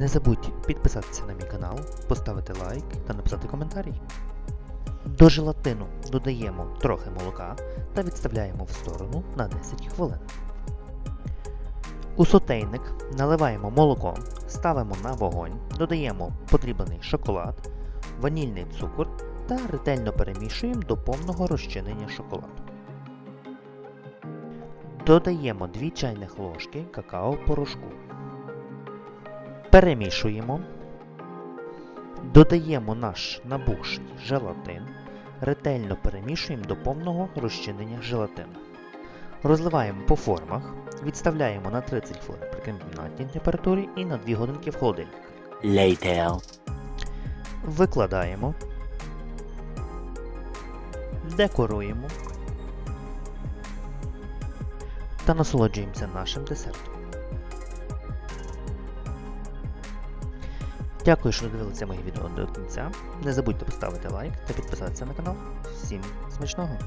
Не забудь підписатися на мій канал, поставити лайк та написати коментарій. До желатину додаємо трохи молока та відставляємо в сторону на 10 хвилин. У сотейник наливаємо молоко, ставимо на вогонь, додаємо подріблений шоколад, ванільний цукор та ретельно перемішуємо до повного розчинення шоколаду. Додаємо 2 чайних ложки какао-порошку. Перемішуємо. Додаємо наш набухший желатин. Ретельно перемішуємо до повного розчинення желатину. Розливаємо по формах, відставляємо на 30 хвилин при кімнатній температурі і на 2 годинки в холодильник. Later. Викладаємо, декоруємо та насолоджуємося нашим десертом. Дякую, що додивилися моє відео до кінця. Не забудьте поставити лайк та підписатися на канал. Всім смачного!